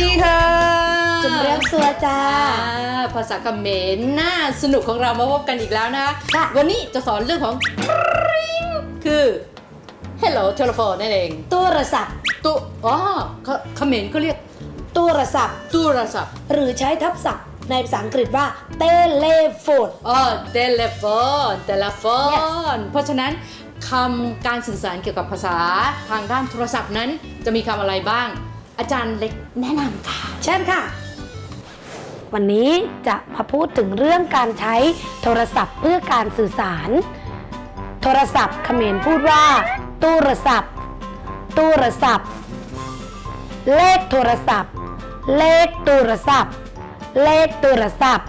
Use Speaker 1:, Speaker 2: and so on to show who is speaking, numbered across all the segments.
Speaker 1: ดีค่ะจุ่มเรียบ
Speaker 2: สัวจ้า
Speaker 1: ภาษาเขมรน่าสนุกของเรามาพบกันอีกแล้วนะคะวันนี้จะสอนเรื่องของ คือ Hello Telephone นั่นเองตู้
Speaker 2: โทรศัพท์
Speaker 1: ตุอ๋อเขเขมรเขาเรียกตู้
Speaker 2: โทรศัพท์
Speaker 1: ตู้โทรศัพท์
Speaker 2: หรือใช้ทับศัพท์ในภาษาอังกฤษว่าเตเลโฟน
Speaker 1: อ๋อ telephone telephone เพราะฉะนั้นคำการสื่อสารเกี่ยวกับภาษาทางด้านโทรศัพท์นั้น จะมีคำอะไรบ้าง อาจารย์เล็กแนะนำค่ะ
Speaker 2: เช่นค่ะ วันนี้จะมาพูดถึงเรื่องการใช้โทรศัพท์เพื่อการสื่อสาร โทรศัพท์เขมรพูดว่า ตู้รศัพท์ ตู้รศัพท์ เลขโทรศัพท์ เลขโทรศัพท์ เลขโทรศัพท์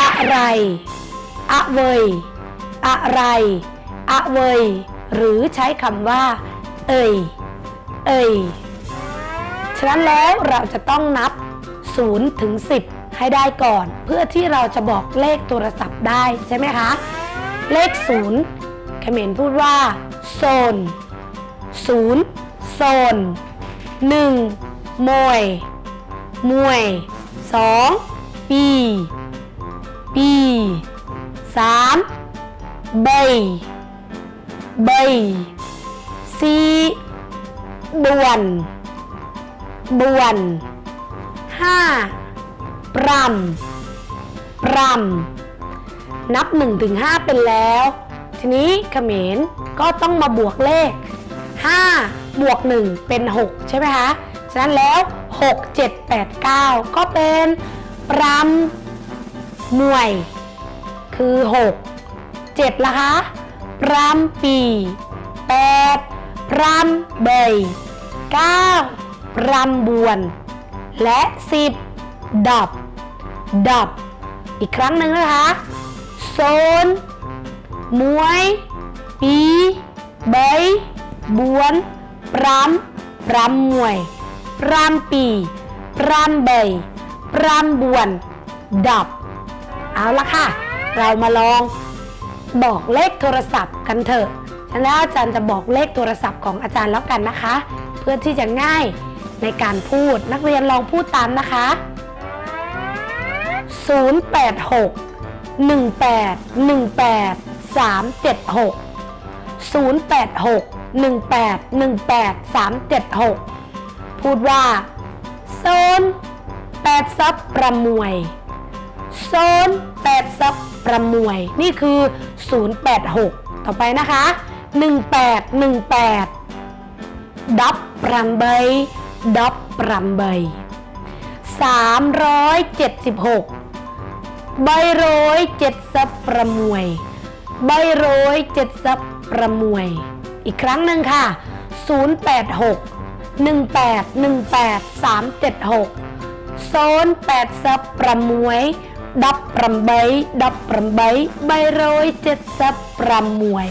Speaker 2: อะไร อะเวย อะไร อะเวย หรือใช้คำว่า เอ่ย เอ่ย ฉะนั้นแล้วเราจะต้องนับ0ถึง10 ให้ได้ก่อน เพื่อที่เราจะบอกเลขโทรศัพท์ได้ใช่ไหมคะ เลข0เขมรพูดว่าโซน0โซน1มวย มวย 2 ปี ปี3ใบใบ4ด่วน บวนห้าปรำปรำนับหนึ่งถึงห้าเป็นแล้ว ทีนี้เขมรก็ต้องมาบวกเลข5บวก1เป็น6ใช่ไหมคะ ฉะนั้นแล้ว6 7 8 9ก็เป็นปรำมวย คือ6 7ละคะปรำปี8ปรำเบย9 รำบวน และ 10 ดับ ดับ อีกครั้งหนึ่งนะคะโซนมวยปีใบบวนปรำปรำมวยปรำปีปรำใบปรำบวน ดับ เอาละค่ะ เรามาลองบอกเลขโทรศัพท์กันเถอะฉะนั้นอาจารย์จะบอกเลขโทรศัพท์ของอาจารย์แล้วกันนะคะ เพื่อที่จะง่าย ในการพูดนักเรียนลองพูดตามนะคะ 086 18 18 376 086 18 18 376 พูดว่าโซน8ซับประมวยโซน8ซับประมวย นี่คือ 086 ต่อไปนะคะ 1818 ดับปรำเบย ดับปรำเบย376 ใบโรยเจ็ดซับประมวย ใบโรยเจ็ดซับประมวย อีกครั้งหนึ่งค่ะ 086 18 18 376โซน8ซับประมวยดับประใบดับประใบใบโรยเจ็ดซับประมวย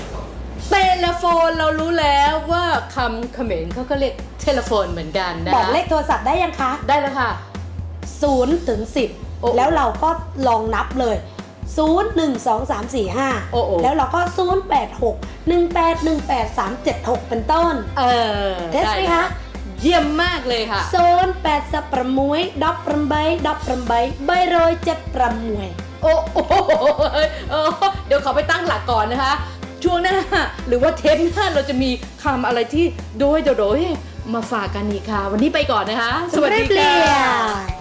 Speaker 1: เทเลโฟนเรารู้แล้วว่าคำเขมรเขาก็เรียกเทเลโฟนเหมือนกันนะ
Speaker 2: บอกเลขโทรศัพท์ได้ยังคะ
Speaker 1: ได้แล้วค่ะ
Speaker 2: 0ถึง
Speaker 1: โอ้
Speaker 2: 10 แล้วเราก็ลองนับเลย 0 1 2 3 4
Speaker 1: โอ้โอ้
Speaker 2: 5แล้วเราก็ 0 8 6 1 8 1 8 3 7 6 เป็นต้น
Speaker 1: เออ
Speaker 2: เทสไหม
Speaker 1: ด้
Speaker 2: คะ
Speaker 1: เยี่ยมมากเลยค่ะ
Speaker 2: โซน8สับประมวยดับประใบดับประใบใบโรยเจ็ดประมวย
Speaker 1: โอ้โหเออเดี๋ยวขอไปตั้งหลักก่อนนะคะ ช่วงหน้า หรือว่าเทปหน้าเราจะมีคำอะไรที่โดยโดยมาฝากกันอีกค่ะ วันนี้ไปก่อนนะคะ สวัสดีค่ะ